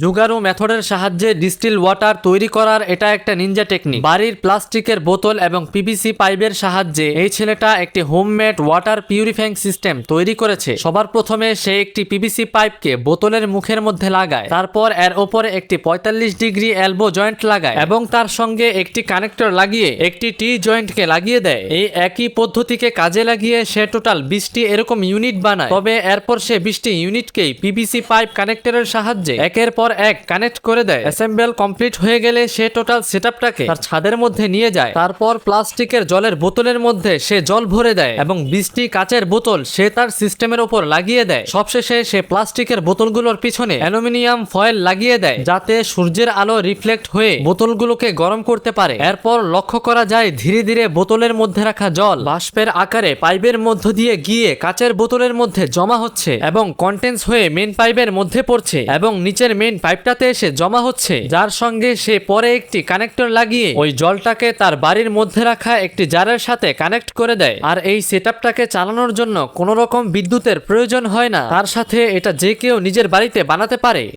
জুগারু মেথডের সাহায্যে distil water তৈরি করার এটা একটা নিনজা টেকনিক। বাড়ির প্লাস্টিকের বোতল এবং পিভিসি পাইপের সাহায্যে এই ছেলেটা একটি হোমমেড ওয়াটার পিউরিফাইং সিস্টেম তৈরি করেছে। সবার প্রথমে সে একটি পিভিসি পাইপকে বোতলের মুখের মধ্যে লাগায়, তারপর এর ওপরে একটি পঁয়তাল্লিশ ডিগ্রি এলবো জয়েন্ট লাগায় এবং তার সঙ্গে একটি কানেক্টর লাগিয়ে একটি টি জয়েন্টকে লাগিয়ে দেয়। এই একই পদ্ধতিকে কাজে লাগিয়ে সে টোটাল বিশটি এরকম ইউনিট বানায়। তবে এরপর সে বিশটি ইউনিটকেই পিভিসি পাইপ কানেক্টরের সাহায্যে একের পর এক কানেক্ট করে দেয়। অ্যাসেম্বল কমপ্লিট হয়ে গেলে সে টোটাল সেটআপটাকে তার ছাদের মধ্যে নিয়ে যায়। তারপর প্লাস্টিকের জলের বোতলের মধ্যে সে জল ভরে দেয় এবং বিশটি কাচের বোতল সে তার সিস্টেমের ওপর লাগিয়ে দেয়। সবশেষে সে প্লাস্টিকের বোতলগুলোর পিছনে অ্যালুমিনিয়াম ফয়েল লাগিয়ে দেয় যাতে সূর্যের আলো রিফ্লেক্ট হয়ে বোতলগুলোকে গরম করতে পারে। এরপর লক্ষ্য করা যায় ধীরে ধীরে বোতলের মধ্যে রাখা জল বাষ্পের আকারে পাইপের মধ্য দিয়ে গিয়ে কাচের বোতলের মধ্যে জমা হচ্ছে এবং কন্টেন্স হয়ে মেন পাইপের মধ্যে পড়ছে এবং নিচের মেন পাইপটাতে এসে জমা হচ্ছে। যার সঙ্গে সে পরে একটি কানেক্টর লাগিয়ে ওই জলটাকে তার বাড়ির মধ্যে রাখা একটি জারের সাথে কানেক্ট করে দেয়। আর এই সেটআপটাকে চালানোর জন্য কোনো রকম বিদ্যুতের প্রয়োজন হয় না। তার সাথে এটা যে কেউ নিজের বাড়িতে বানাতে পারে।